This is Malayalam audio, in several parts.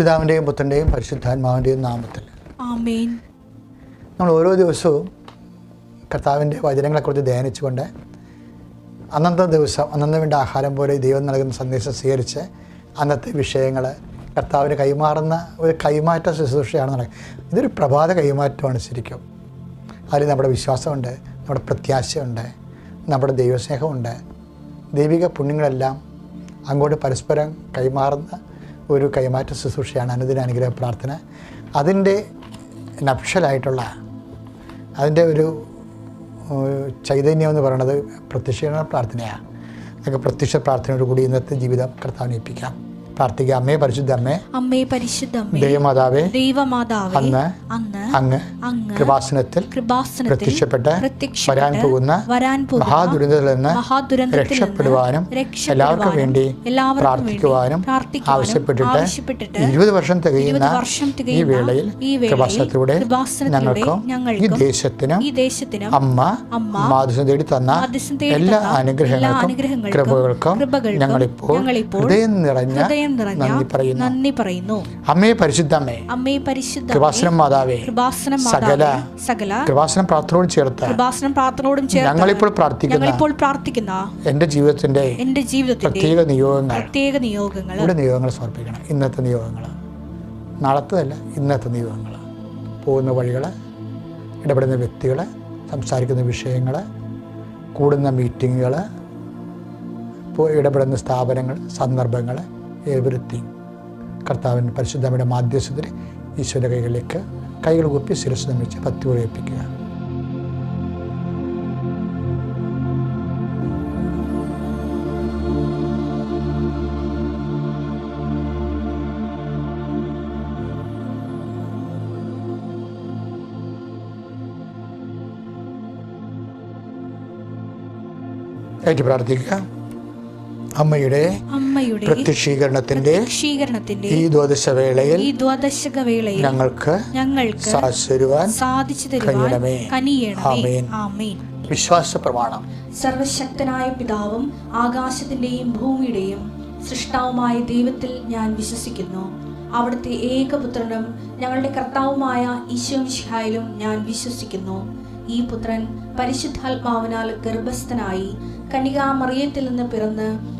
പിതാവിന്റെയും പുത്രന്റെയും പരിശുദ്ധാത്മാവിന്റെയും നാമത്തിൽ. നമ്മൾ ഓരോ ദിവസവും കർത്താവിന്റെ വചനങ്ങളെക്കുറിച്ച് ധ്യാനിച്ചുകൊണ്ട് അന്നത്തെ ദിവസം അന്നന്ന് വേണ്ട ആഹാരം പോലെ ദൈവം നൽകുന്ന സന്ദേശം സ്വീകരിച്ച് അന്നത്തെ വിഷയങ്ങൾ കർത്താവിന് കൈമാറുന്ന ഒരു കൈമാറ്റ ശുശ്രൂഷയാണ് നടക്കുന്നത് ഇതൊരു പ്രഭാത കൈമാറ്റമാണ് ശരിക്കും. അതിൽ നമ്മുടെ വിശ്വാസമുണ്ട് നമ്മുടെ പ്രത്യാശയുണ്ട് നമ്മുടെ ദൈവസ്നേഹമുണ്ട്. ദൈവിക പുണ്യങ്ങളെല്ലാം അങ്ങോട്ട് പരസ്പരം കൈമാറുന്ന ഒരു കൈമാറ്റ ശുശ്രൂഷയാണ് അനുദിന അനുഗ്രഹ പ്രാർത്ഥന. അതിന്റെ നക്ഷലായിട്ടുള്ള അതിന്റെ ഒരു ചൈതന്യം എന്ന് പറയുന്നത് പ്രത്യക്ഷീകരണ പ്രാർത്ഥനയാണ്. അതൊക്കെ പ്രത്യക്ഷ പ്രാർത്ഥനയോടുകൂടി ഇന്നത്തെ ജീവിതം കർത്താവിനെ ഏൽപ്പിക്കാം. പ്രാർത്ഥിക്കുക അമ്മേ പരിശുദ്ധ അമ്മേ അമ്മേ പരിശുദ്ധ ദൈവമാതാവേ ദൈവമാതാവേ അന്ന് അന്ന് അങ്ങ് അങ്ങ് കൃപാസനത്തിൽ കൃപാസനത്തിൽ പ്രത്യക്ഷപ്പെട്ട് വരാൻ പോകുന്ന വരാൻ പോകുന്ന മഹാദുരന്തത്തിൽ നിന്ന് മഹാദുരന്തത്തിൽ രക്ഷപ്പെടുവാനും എല്ലാവർക്കും വേണ്ടി പ്രാർത്ഥിക്കുവാനും ആവശ്യപ്പെട്ടിട്ട് ഇരുപത് വർഷം തികയുന്ന ഈ വേളയിൽ കൃപാസനത്തിലൂടെ ഞങ്ങൾക്കും ഈ ദേശത്തിനും അമ്മ അമ്മ മാധുസം തേടി തന്ന എല്ലാ അനുഗ്രഹങ്ങൾക്കും കൃപകൾക്കും ഞങ്ങളിപ്പോൾ ഹൃദയം നിറഞ്ഞ ഹൃദയം നിറഞ്ഞ നന്ദി പറയുന്നു. അമ്മേ പരിശുദ്ധമ്മേ അമ്മേ പരിശുദ്ധ കൃപാസനം മാതാവേ കൃപാസനം സകല സകല കൃപാസനം പ്രാർത്ഥനയോട് ചേർത്ത് കൃപാസനം പ്രാർത്ഥനയോടും ചേർത്ത് ഞങ്ങളിപ്പോൾ പ്രാർത്ഥിക്കുന്ന ഞങ്ങളിപ്പോൾ പ്രാർത്ഥിക്കുന്ന എന്റെ ജീവിതത്തിന്റെ എന്റെ ജീവിതത്തിന്റെ പ്രത്യേക നിയോഗങ്ങൾ പ്രത്യേക നിയോഗങ്ങൾ ഇവിടെ നിയോഗങ്ങൾ സമർപ്പിക്കണം. ഇന്നത്തെ നിയോഗങ്ങൾ. നാളത്തതല്ല ഇന്നത്തെ നിയോഗങ്ങൾ. പോകുന്ന വഴികൾ ഇടപെടുന്ന വ്യക്തികൾ സംസാരിക്കുന്ന വിഷയങ്ങൾ കൂടുന്ന മീറ്റിങ്ങുകൾ ഇടപെടുന്ന സ്ഥാപനങ്ങൾ സന്ദർഭങ്ങൾ എവറിത്തിങ് കർത്താവിന്റെ പരിശുദ്ധമ്മയുടെ മാധ്യസ്ഥത്തിൽ ഈശ്വര കൈകളിലേക്ക് കൈകൾ കുപ്പി ശിരസ് നിർമ്മിച്ച് പത്തി ഉറയിപ്പിക്കുക ഏറ്റു പ്രാർത്ഥിക്കുക. അമ്മയുടെ അമ്മയുടെ പ്രത്യക്ഷീകരണത്തിന്റെ ഈ ദ്വാദശവേളയിൽ ഈ ഞങ്ങൾക്ക് ഞങ്ങൾക്ക് സാധിച്ചുതരുവാൻ സാധിച്ചു തരുവാൻ കനിയണമേ. ആമേൻ. വിശ്വാസ പ്രമാണം സർവശക്തനായ പിതാവും ആകാശത്തിന്റെയും ഭൂമിയുടെയും സൃഷ്ടാവുമായ ദൈവത്തിൽ ഞാൻ വിശ്വസിക്കുന്നു. അവിടുത്തെ ഏകപുത്രനും ഞങ്ങളുടെ കർത്താവുമായ ഈശോമിഷിഹായിലും ഞാൻ വിശ്വസിക്കുന്നു. ഈ പുത്രൻ പരിശുദ്ധാത്മാവിനാൽ ഗർഭസ്ഥനായി കന്യകാമറിയത്തിൽ നിന്ന് പിറന്ന്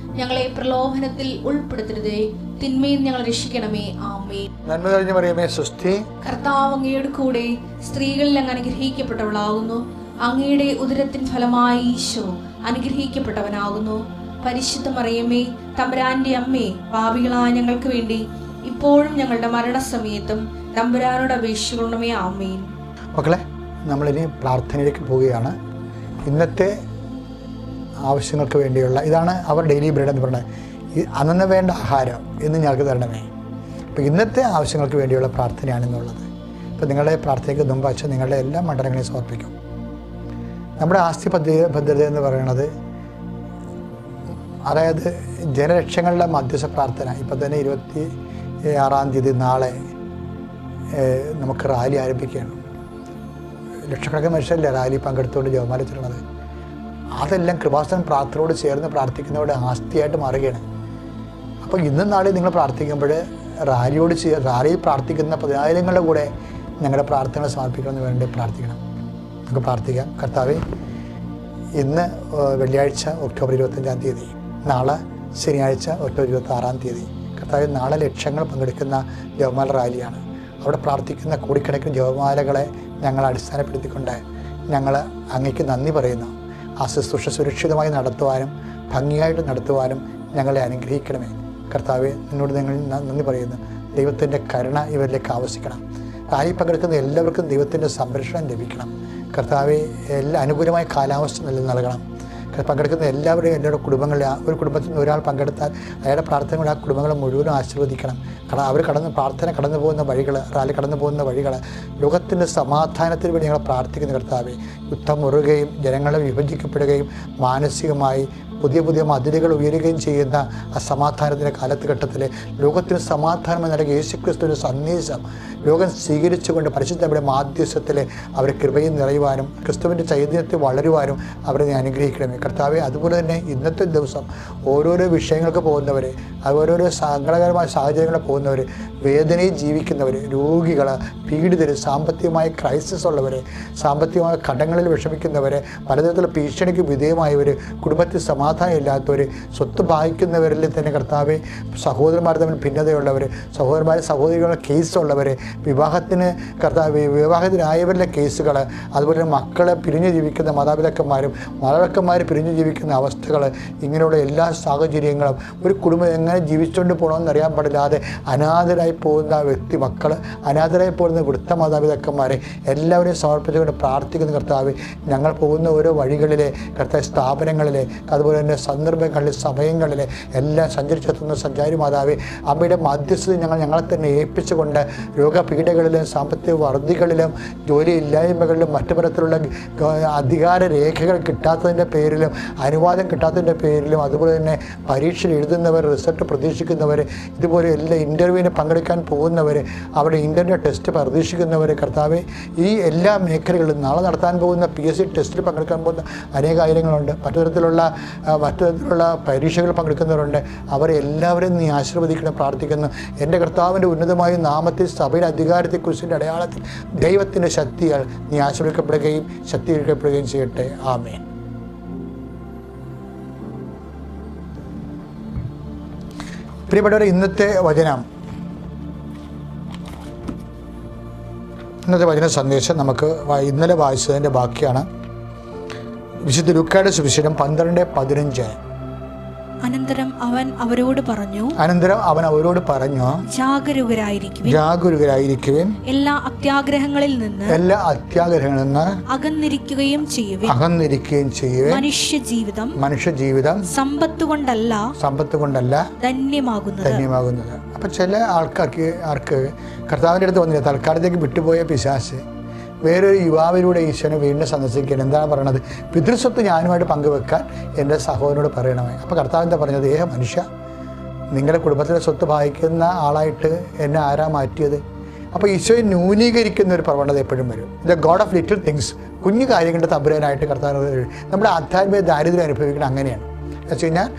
ഞങ്ങളെ പ്രലോഭനത്തിൽ ഉൾപ്പെടുത്തരുതേ. തിന്മയിൽ ഞങ്ങൾ രക്ഷിക്കണമേ. ആമേ നന്മ തെളിഞ്ഞു പറയുമേ സുസ്ഥി കർത്താവ് അങ്ങയുടെ കൂടെ സ്ത്രീകളിൽ അങ്ങ് അനുഗ്രഹിക്കപ്പെട്ടവളാകുന്നു. അങ്ങയുടെ ഉദരത്തിൻ ഫലമായി ഈശോ അനുഗ്രഹിക്കപ്പെട്ടവനാകുന്നു. പരിശുദ്ധ മറിയമ്മേ തമ്പുരാന്റെ അമ്മേ പാപികളായ ഞങ്ങൾക്ക് വേണ്ടി ഇപ്പോഴും ഞങ്ങളുടെ മരണസമയത്തും തമ്പുരാനോട് അപേക്ഷിക്കണമേ ആമേൻ. മക്കളെ നമ്മളിനി പ്രാർത്ഥനയിലേക്ക് പോവുകയാണ്. ഇന്നത്തെ ആവശ്യങ്ങൾക്ക് വേണ്ടിയുള്ള ഇതാണ് അവർ ഡെയിലി ബ്രെഡ് എന്ന് പറയുന്നത്. അന്നന്നെ അന്നു വേണ്ട ആഹാരം എന്ന് ഞങ്ങൾക്ക് തരണമേ. അപ്പോൾ ഇന്നത്തെ ആവശ്യങ്ങൾക്ക് വേണ്ടിയുള്ള പ്രാർത്ഥനയാണെന്നുള്ളത് അപ്പോൾ നിങ്ങളുടെ പ്രാർത്ഥനയ്ക്ക് മുമ്പ് അച്ഛൻ നിങ്ങളുടെ എല്ലാ മണ്ഡലങ്ങളെയും സമർപ്പിക്കും. നമ്മുടെ ആസ്തി പദ്ധതി ഭദ്രത എന്ന് പറയുന്നത് അതായത് ജനലക്ഷങ്ങളുടെ മധ്യസ്ഥ പ്രാർത്ഥന. ഇപ്പം തന്നെ ഇരുപത്തി ആറാം തീയതി നാളെ നമുക്ക് റാലി ആരംഭിക്കുകയാണ്. ലക്ഷക്കണക്കിന് മനുഷ്യരല്ലേ റാലി പങ്കെടുത്തുകൊണ്ട് ചെല്ലണത് അതെല്ലാം കൃപാസനം പ്രാർത്ഥനയോട് ചേർന്ന് പ്രാർത്ഥിക്കുന്നവരുടെ ആസ്തിയായിട്ട് മാറുകയാണ്. അപ്പോൾ ഇന്നും നാളെ നിങ്ങൾ പ്രാർത്ഥിക്കുമ്പോൾ റാലിയോട് ചേർ റാലിയിൽ പ്രാർത്ഥിക്കുന്ന പതിനായിരങ്ങളുടെ കൂടെ ഞങ്ങളുടെ പ്രാർത്ഥന സമർപ്പിക്കണമെന്ന് വേണ്ടി പ്രാർത്ഥിക്കണം. നമുക്ക് പ്രാർത്ഥിക്കാം. കർത്താവെ ഇന്ന് വെള്ളിയാഴ്ച ഒക്ടോബർ ഇരുപത്തഞ്ചാം തീയതി നാളെ ശനിയാഴ്ച ഒക്ടോബർ ഇരുപത്തി ആറാം തീയതി. കർത്താവ് നാളെ ലക്ഷങ്ങൾ പങ്കെടുക്കുന്ന ജവമാല റാലിയാണ്. അവിടെ പ്രാർത്ഥിക്കുന്ന കോടിക്കണക്കിന് ജവമാലകളെ ഞങ്ങൾ അടിസ്ഥാനപ്പെടുത്തിക്കൊണ്ട് ഞങ്ങൾ അങ്ങേക്ക് നന്ദി പറയുന്നു. ആ ശുശ്രൂഷ സുരക്ഷിതമായി നടത്തുവാനും ഭംഗിയായിട്ട് നടത്തുവാനും ഞങ്ങളെ അനുഗ്രഹിക്കണമേ. കർത്താവെ നിന്നോട് ഞങ്ങൾ നന്ദി പറയുന്നു. ദൈവത്തിന്റെ കരുണ ഇവരിലേക്ക് ആവശ്യിക്കണം. ആയി പങ്കെടുക്കുന്ന എല്ലാവർക്കും ദൈവത്തിന്റെ സംരക്ഷണം ലഭിക്കണം. കർത്താവെ എല്ലാ അനുകൂലമായ കാലാവസ്ഥ നൽകി നൽകണം പങ്കെടുക്കുന്ന എല്ലാവരുടെയും എല്ലാവരുടെ കുടുംബങ്ങളിൽ ഒരു കുടുംബത്തിൽ നിന്ന് ഒരാൾ പങ്കെടുത്താൽ അയാളുടെ പ്രാർത്ഥന കൊണ്ട് ആ കുടുംബങ്ങളെ മുഴുവനും ആശീർവദിക്കണം. കാരണം അവർ കടന്ന് പ്രാർത്ഥന കടന്നു പോകുന്ന വഴികൾ റാലി കടന്നു പോകുന്ന വഴികൾ ലോകത്തിന്റെ സമാധാനത്തിന് വേണ്ടി ഞങ്ങൾ പ്രാർത്ഥിക്കുന്ന കർത്താവെ യുദ്ധം മുറുകയും ജനങ്ങളെ വിഭജിക്കപ്പെടുകയും മാനസികമായി പുതിയ പുതിയ മതിലുകൾ ഉയരുകയും ചെയ്യുന്ന ആ സമാധാനത്തിന്റെ കാലഘട്ടത്തിൽ ലോകത്തിന് സമാധാനം എന്ന യേശുക്രിസ്തുവിന്റെ സന്ദേശം ലോകം സ്വീകരിച്ചുകൊണ്ട് പരിശുദ്ധയുടെ മാധ്യസ്ഥത്തിൽ അവർ കൃപയിൽ നിറയുവാനും ക്രിസ്തുവിന്റെ ചൈതന്യത്തിൽ വളരുവാനും അവരെ ഞാൻ അനുഗ്രഹിക്കണമേ. കർത്താവെ അതുപോലെ തന്നെ ഇന്നത്തെ ദിവസം ഓരോരോ വിഷയങ്ങൾക്ക് പോകുന്നവർ ഓരോരോ സങ്കടകരമായ സാഹചര്യങ്ങളിൽ പോകുന്നവർ വേദനയിൽ ജീവിക്കുന്നവർ രോഗികൾ പീഡിതർ സാമ്പത്തികമായ ക്രൈസിസ് ഉള്ളവർ സാമ്പത്തികമായ കടങ്ങളിൽ വിഷമിക്കുന്നവർ പലതരത്തിലുള്ള ഭീഷണിക്ക് വിധേയമായവർ കുടുംബത്തിൽ സമാധാനം ഇല്ലാത്തവർ സ്വത്ത് ബാധിക്കുന്നവരിൽ തന്നെ കർത്താവ് സഹോദരന്മാർ തമ്മിൽ ഭിന്നതയുള്ളവർ സഹോദരന്മാർ സഹോദരികളുടെ കേസുള്ളവർ വിവാഹത്തിന് കർത്താവ് വിവാഹത്തിനായവരുടെ കേസുകൾ അതുപോലെ മക്കളെ പിരിഞ്ഞു ജീവിക്കുന്ന മാതാപിതാക്കന്മാരും മാതാപിതാക്കന്മാർ പിരിഞ്ഞു ജീവിക്കുന്ന അവസ്ഥകൾ ഇങ്ങനെയുള്ള എല്ലാ സാഹചര്യങ്ങളും ഒരു കുടുംബം എങ്ങനെ ജീവിച്ചുകൊണ്ട് പോകണമെന്ന് അറിയാൻ പാടില്ലാതെ അനാഥരായി പോകുന്ന വ്യക്തി മക്കൾ അനാഥരായി പോകുന്ന വൃത്ത മാതാപിതാക്കന്മാരെ എല്ലാവരെയും സമർപ്പിച്ചുകൊണ്ട് പ്രാർത്ഥിക്കുന്ന കർത്താവ്. ഞങ്ങൾ പോകുന്ന ഓരോ വഴികളിലെ കർത്താവ് സ്ഥാപനങ്ങളിലെ അതുപോലെ തന്നെ സന്ദർഭങ്ങളിൽ സമയങ്ങളിൽ എല്ലാം സഞ്ചരിച്ചെത്തുന്ന സഞ്ചാരി മാതാവ് അമ്മയുടെ മധ്യസ്ഥത ഞങ്ങൾ ഞങ്ങളെ തന്നെ ഏൽപ്പിച്ചുകൊണ്ട് രോഗപീഠകളിലും സാമ്പത്തിക വർദ്ധികളിലും ജോലിയില്ലായ്മകളിലും മറ്റു തരത്തിലുള്ള അധികാര രേഖകൾ കിട്ടാത്തതിന്റെ പേരിലും അനുവാദം കിട്ടാത്തതിന്റെ പേരിലും അതുപോലെ തന്നെ പരീക്ഷ എഴുതുന്നവർ റിസൾട്ട് പ്രതീക്ഷിക്കുന്നവർ ഇതുപോലെ എല്ലാ ഇന്റർവ്യൂവിന് പങ്കെടുക്കാൻ പോകുന്നവർ അവിടെ ഇന്റർവ്യൂ ടെസ്റ്റ് പ്രതീക്ഷിക്കുന്നവർ കർത്താവ് ഈ എല്ലാ മേഖലകളിലും നാളെ നടത്താൻ പോകുന്ന പി എസ് സി ടെസ്റ്റിൽ പങ്കെടുക്കാൻ പോകുന്ന അനേക കാര്യങ്ങളുണ്ട് മറ്റു തരത്തിലുള്ള മറ്റു തരത്തിലുള്ള പരീക്ഷകൾ പങ്കെടുക്കുന്നവരുണ്ട്. അവരെ എല്ലാവരെയും നീ ആശീർവദിക്കണം പ്രാർത്ഥിക്കുന്നു. എന്റെ കർത്താവിന്റെ ഉന്നതമായ നാമത്തിൽ സഭയുടെ അധികാരത്തെക്കുറിച്ചിന്റെ അടയാളത്തിൽ ദൈവത്തിന്റെ ശക്തിയാൽ നീ ആശീർവദിക്കപ്പെടുകയും ശക്തീകരിക്കപ്പെടുകയും ചെയ്യട്ടെ. ആമേൻ. പ്രിയപ്പെട്ടവരെ ഇന്നത്തെ വചനം ഇന്നത്തെ വചന സന്ദേശം നമുക്ക് ഇന്നലെ വായിച്ചതിന്റെ ബാക്കിയാണ്. വിശുദ്ധ ലുക്കയുടെ സുവിശേഷം പന്ത്രണ്ട് പതിനഞ്ച്. അനന്തരം അവൻ അവരോട് പറഞ്ഞു അനന്തരം അവൻ അവരോട് പറഞ്ഞു ജാഗരൂകരായിരിക്കുവിൻ. ജാഗരൂകരായിരിക്കുവിൻ. എല്ലാ അത്യാഗ്രഹങ്ങളിൽ നിന്ന് എല്ലാ അത്യാഗ്രഹങ്ങളിൽ നിന്ന് അകന്നിരിക്കുകയും ചെയ്യുവിൻ. അകന്നിരിക്കുകയും ചെയ്യുവേ മനുഷ്യ ജീവിതം മനുഷ്യ ജീവിതം സമ്പത്ത് കൊണ്ടല്ല സമ്പത്ത് കൊണ്ടല്ല ധന്യമാകുന്നത്. ധന്യമാകുന്നത്. അപ്പൊ ചില ആൾക്കാർക്ക് ആർക്ക് കർത്താവിന്റെ അടുത്ത് വന്നില്ല തൽക്കാലത്തേക്ക് വിട്ടുപോയ പിശാശ് വേറൊരു യുവാവിലൂടെ ഈശ്വരനെ വീണ്ടും സന്ദർശിക്കുകയാണ് എന്താണ് പറയണത്? പിതൃസ്വത്ത് ഞാനുമായിട്ട് പങ്കുവെക്കാൻ എന്റെ സഹോദരനോട് പറയണമേ. അപ്പോൾ കർത്താവ് എന്താ പറഞ്ഞത്? ഏഹ മനുഷ്യ നിങ്ങളുടെ കുടുംബത്തിലെ സ്വത്ത് ഭാഗിക്കുന്ന ആളായിട്ട് എന്നെ ആരാ മാറ്റിയത്? അപ്പോൾ ഈശോയെ ന്യൂനീകരിക്കുന്ന ഒരു പ്രവണത എപ്പോഴും വരും. The God of little things കുഞ്ഞു കാര്യങ്ങളുടെ തമ്പുരാനായിട്ട് കർത്താവ് നമ്മുടെ ആധ്യാത്മിക ദാരിദ്ര്യം അനുഭവിക്കുന്നത് അങ്ങനെയാണ്. എന്ന് വെച്ച് കഴിഞ്ഞാൽ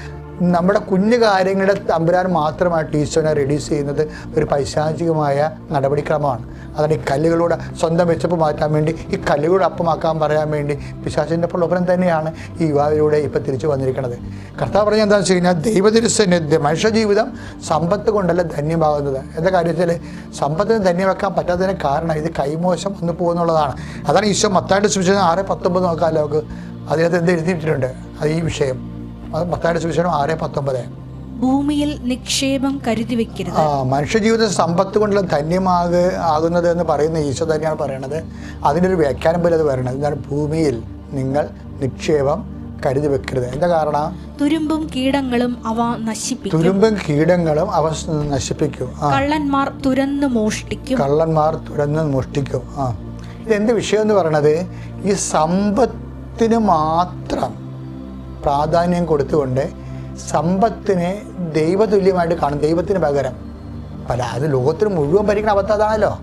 നമ്മുടെ കുഞ്ഞു കാര്യങ്ങളുടെ തമ്പുരാൻ മാത്രമായിട്ട് ഈശോനെ റെഡ്യൂസ് ചെയ്യുന്നത് ഒരു പൈശാചികമായ നടപടിക്രമമാണ്. അതാണ് ഈ കല്ലുകളൂടെ സ്വന്തം വെച്ചപ്പ് മാറ്റാൻ വേണ്ടി ഈ കല്ലുകൂടെ അപ്പമാക്കാൻ പറയാൻ വേണ്ടി പിശാചിന്റെ പ്രലോഭനം തന്നെയാണ് ഈ യുവാവിലൂടെ ഇപ്പോൾ തിരിച്ചു വന്നിരിക്കുന്നത്. കർത്താവ് പറഞ്ഞ എന്താണെന്ന് വെച്ച് കഴിഞ്ഞാൽ ദൈവതിരുസന്നിധ്യ മനുഷ്യജീവിതം സമ്പത്ത് കൊണ്ടല്ല ധന്യമാകുന്നത്. എന്ന കാര്യത്തിൽ സമ്പത്തിന് ധന്യമാക്കാൻ പറ്റാത്തതിന് കാരണം ഇത് കൈമോശം വന്നു പോകുന്നുള്ളതാണ്. അതാണ് ഈശോ മത്തായിട്ട് സുവിശേഷം ആറ് പത്തൊമ്പത് നോക്കാമല്ലോ നമുക്ക്. അതിനകത്ത് എന്ത് എഴുതിയിട്ടുണ്ട്? അത് ഈ വിഷയം. അത് മത്തായുടെ സുവിശേഷം ആറ് പത്തൊമ്പത്. ഭൂമിയിൽ നിക്ഷേപം കരുതി വെക്കരുത്. ആ മനുഷ്യജീവിതം സമ്പത്ത് കൊണ്ടുള്ള ധന്യമാക ആകുന്നത് എന്ന് പറയുന്ന ഈശോ തന്നെയാണ് പറയണത്. അതിന്റെ ഒരു വ്യാഖ്യാനം പോലെ അത് പറയണത്. എന്താണ്? ഭൂമിയിൽ നിങ്ങൾ നിക്ഷേപം കരുതി വെക്കരുത്. എന്താ കാരണം? തുരുമ്പും കീടങ്ങളും അവ നശിപ്പിക്കും. തുരുമ്പും കീടങ്ങളും അവ നശിപ്പിക്കും. കള്ളന്മാർ തുരന്ന് മോഷ്ടിക്കും. കള്ളന്മാർ തുരന്ന് മോഷ്ടിക്കും. ആ. ഇതെന്ത് വിഷയം എന്ന് പറയണത്? ഈ സമ്പത്തിന് മാത്രം പ്രാധാന്യം കൊടുത്തുകൊണ്ട് സമ്പത്തിനെ ദൈവതുല്യമായിട്ട് കാണും. ദൈവത്തിന് പകരം. പല അത് ലോകത്തിന് മുഴുവൻ ഭരിക്കുന്ന അബദ്ധം അതാണല്ലോ.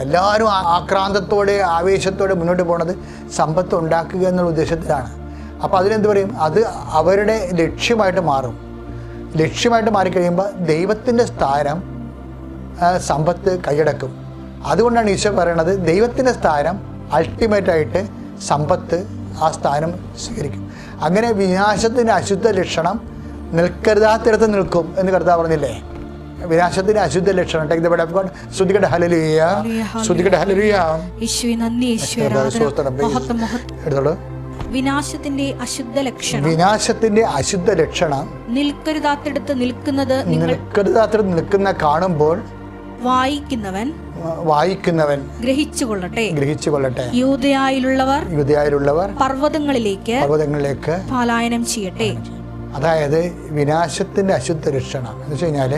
എല്ലാവരും ആക്രാന്തത്തോടെ ആവേശത്തോടെ മുന്നോട്ട് പോകുന്നത് സമ്പത്ത് ഉണ്ടാക്കുക എന്നുള്ള ഉദ്ദേശത്തിലാണ്. അപ്പോൾ അതിനെന്ത് പറയും? അത് അവരുടെ ലക്ഷ്യമായിട്ട് മാറും. ലക്ഷ്യമായിട്ട് മാറിക്കഴിയുമ്പോൾ ദൈവത്തിന്റെ സ്ഥാനം സമ്പത്ത് കൈയടക്കും. അതുകൊണ്ടാണ് ഈശോ പറയണത് ദൈവത്തിന്റെ സ്ഥാനം അൾട്ടിമേറ്റായിട്ട് സമ്പത്ത് ആ സ്ഥാനം സ്വീകരിക്കും. അങ്ങനെ വിനാശത്തിന്റെ അശുദ്ധ ലക്ഷണം നിൽക്കരുതാത്തിടത്ത് നിൽക്കും എന്ന് കർത്താവ് പറഞ്ഞില്ലേ? വിനാശത്തിന്റെ അശുദ്ധ ലക്ഷണം. Take the bed of God ശ്രുതികട ഹല്ലേലൂയ. ശ്രുതികട ഹല്ലേലൂയ. യേശുവെ നന്ദി യേശുവെ എടുത്തോളൂ. വിനാശത്തിന്റെ അശുദ്ധ ലക്ഷണം. വിനാശത്തിന്റെ അശുദ്ധ ലക്ഷണം. നിൽക്കരുതാത്തിടത്ത് നിൽക്കുന്നത് നിൽക്കരുതാത്ര നിൽക്കുന്ന കാണുമ്പോൾ വായിക്കുന്നവൻ വായിക്കുന്നവൻ ഗ്രഹിച്ചു കൊള്ളട്ടെ ഗ്രഹിച്ചു കൊള്ളട്ടെ യൂതയായിലുള്ളവർ യുദ്ധയായിലുള്ളവർ പർവതങ്ങളിലേക്ക് പർവതങ്ങളിലേക്ക് പാലായനം ചെയ്യട്ടെ. അതായത് വിനാശത്തിന്റെ അശുദ്ധ ലക്ഷണം എന്ന് വെച്ച് കഴിഞ്ഞാൽ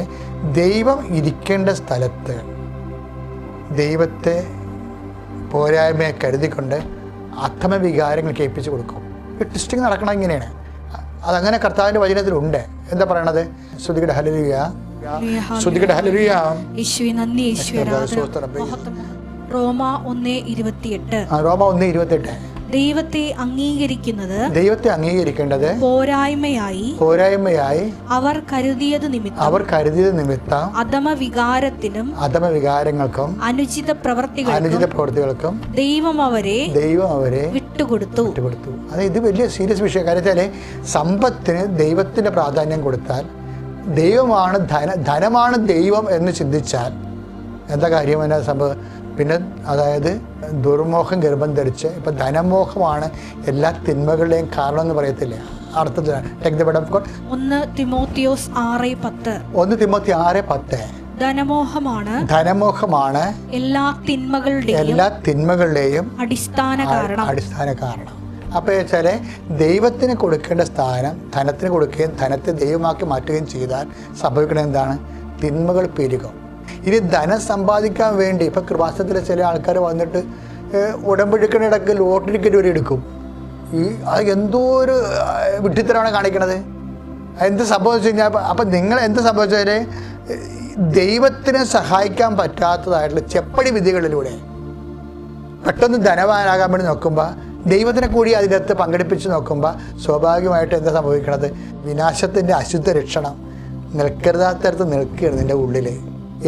ദൈവം ഇരിക്കേണ്ട സ്ഥലത്ത് ദൈവത്തെ പോരായ്മയെ കരുതിക്കൊണ്ട് അധമ വികാരങ്ങൾ കേൾപ്പിച്ച് കൊടുക്കും. ഈ ട്വിസ്റ്റിംഗ് നടക്കണം ഇങ്ങനെയാണ്. അതങ്ങനെ കർത്താവിന്റെ വചനത്തിലുണ്ട്. എന്താ പറയണത്? ശ്രുതികട ഹലരിയ ശ്രുതികട ഹലരിയ യേശുവെ നന്ദി യേശുവെ റോമ ഒന്ന് ഇരുപത്തിയെട്ട്. റോമ ഒന്ന് ഇരുപത്തെട്ട് ദൈവത്തെ അംഗീകരിക്കുന്നത് ദൈവത്തെ അംഗീകരിക്കേണ്ടത് പോരായ്മയായി പോരായ്മയായി അവർ കരുതിയത് നിമിത്തം അവർ കരുതിയത് നിമിത്തം അധമ വികാരത്തിനും അധമ വികാരങ്ങൾക്കും അനുചിത പ്രവർത്തികൾക്കും അനുചിത പ്രവർത്തികൾക്കും ദൈവം അവരെ ദൈവം അവരെ വിട്ടുകൊടുത്തു. വിട്ടുകൊടുത്തു. അത് ഇത് വലിയ സീരിയസ് വിഷയം കാര്യം വെച്ചാൽ സമ്പത്തിന് ദൈവത്തിന്റെ പ്രാധാന്യം കൊടുത്താൽ ദൈവമാണ് ധന ധനമാണ് ദൈവം എന്ന് ചിന്തിച്ചാൽ എന്താ കാര്യം? എന്നാ സംഭവം? പിന്നെ അതായത് ദുർമോഹം ഗർഭം ധരിച്ച് ഇപ്പം ധനമോഹമാണ് എല്ലാ തിന്മകളുടെയും കാരണം എന്ന് പറയത്തില്ല? അർത്ഥത്തിൽ take the bed of God ഒന്ന് തിമോത്തിയോസ് ആറ് പത്ത്. ഒന്ന് തിമ്മത്തി ആറ് പത്ത്. ധനമോഹമാണ് ധനമോഹമാണ് എല്ലാ തിന്മകളുടെയും എല്ലാ തിന്മകളുടെയും അടിസ്ഥാന കാരണം. അടിസ്ഥാന കാരണം. അപ്പോൾ വെച്ചാൽ ദൈവത്തിന് കൊടുക്കേണ്ട സ്ഥാനം ധനത്തിന് കൊടുക്കുകയും ധനത്തെ ദൈവമാക്കി മാറ്റുകയും ചെയ്താൽ സംഭവിക്കുന്നത് എന്താണ്? തിന്മകൾ പെരുകും. ഇനി ധനം സമ്പാദിക്കാൻ വേണ്ടി ഇപ്പം കൃപാസനത്തിലെ ചില ആൾക്കാർ വന്നിട്ട് ഏഹ്, ഇടയ്ക്ക് ലോട്ടറി ടിക്കറ്റ് വരെ എടുക്കും. ഈ അത് എന്തോ ഒരു വിട്ടിത്തരമാണ് കാണിക്കണത്. എന്ത് സംഭവിച്ചു കഴിഞ്ഞാൽ അപ്പം നിങ്ങൾ എന്ത് സംഭവിച്ചാൽ ദൈവത്തിനെ സഹായിക്കാൻ പറ്റാത്തതായിട്ടുള്ള ചെപ്പടി വിധികളിലൂടെ പെട്ടെന്ന് ധനവാനാകാൻ വേണ്ടി നോക്കുമ്പോൾ ദൈവത്തിനെ കൂടി അതിനകത്ത് പങ്കെടുപ്പിച്ച് നോക്കുമ്പോൾ സ്വാഭാവികമായിട്ട് എന്താ സംഭവിക്കണത്? വിനാശത്തിന്റെ അശുദ്ധ രക്ഷണം നിൽക്കരുതാത്തരത്ത് നിൽക്കുകയാണ് നിന്റെ ഉള്ളിൽ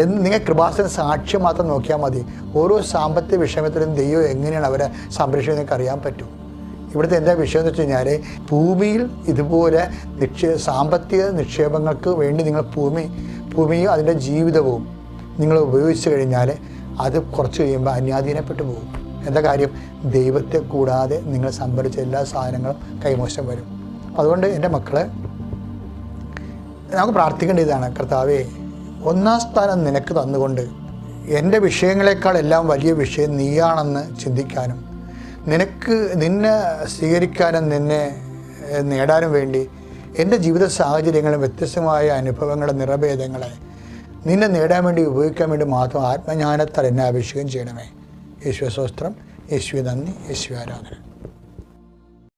എന്ന് നിങ്ങൾ കൃപാസന സാക്ഷ്യം മാത്രം നോക്കിയാൽ മതി. ഓരോ സാമ്പത്തിക വിഷമത്തിലും ദൈവം എങ്ങനെയാണ് അവരെ സംരക്ഷിക്കുന്നത് നിങ്ങൾക്ക് അറിയാൻ പറ്റും. ഇവിടുത്തെ എന്താ വിഷയം എന്ന് വെച്ച് കഴിഞ്ഞാൽ ഭൂമിയിൽ ഇതുപോലെ നിക്ഷേ സാമ്പത്തിക നിക്ഷേപങ്ങൾക്ക് വേണ്ടി നിങ്ങൾ ഭൂമി ഭൂമിയും അതിന്റെ ജീവിതവും നിങ്ങൾ ഉപയോഗിച്ച് കഴിഞ്ഞാൽ അത് കുറച്ച് കഴിയുമ്പോൾ അന്യാധീനപ്പെട്ടു പോകും. എന്താ കാര്യം? ദൈവത്തെ കൂടാതെ നിങ്ങൾ സംഭരിച്ച എല്ലാ സാധനങ്ങളും കൈമോശം വരും. അതുകൊണ്ട് എന്റെ മക്കളെ നമുക്ക് പ്രാർത്ഥിക്കേണ്ട ഇതാണ്. കർത്താവേ ഒന്നാം സ്ഥാനം നിനക്ക് തന്നുകൊണ്ട് എന്റെ വിഷയങ്ങളെക്കാൾ എല്ലാം വലിയ വിഷയം നീയാണെന്ന് ചിന്തിക്കാനും നിനക്ക് നിന്നെ സ്വീകരിക്കാനും നിന്നെ നേടാനും വേണ്ടി എന്റെ ജീവിത സാഹചര്യങ്ങളും വ്യത്യസ്തമായ അനുഭവങ്ങളെ നിറഭേദങ്ങളെ നിന്നെ നേടാൻ വേണ്ടി ഉപയോഗിക്കാൻ വേണ്ടി മാത്രം ആത്മജ്ഞാനത്താൽ എന്നെ അഭിഷേകം ചെയ്യണമേ. യേശുവ സ്വസ്ത്രം യേശുവെ നന്ദി യേശുവ ആരാധന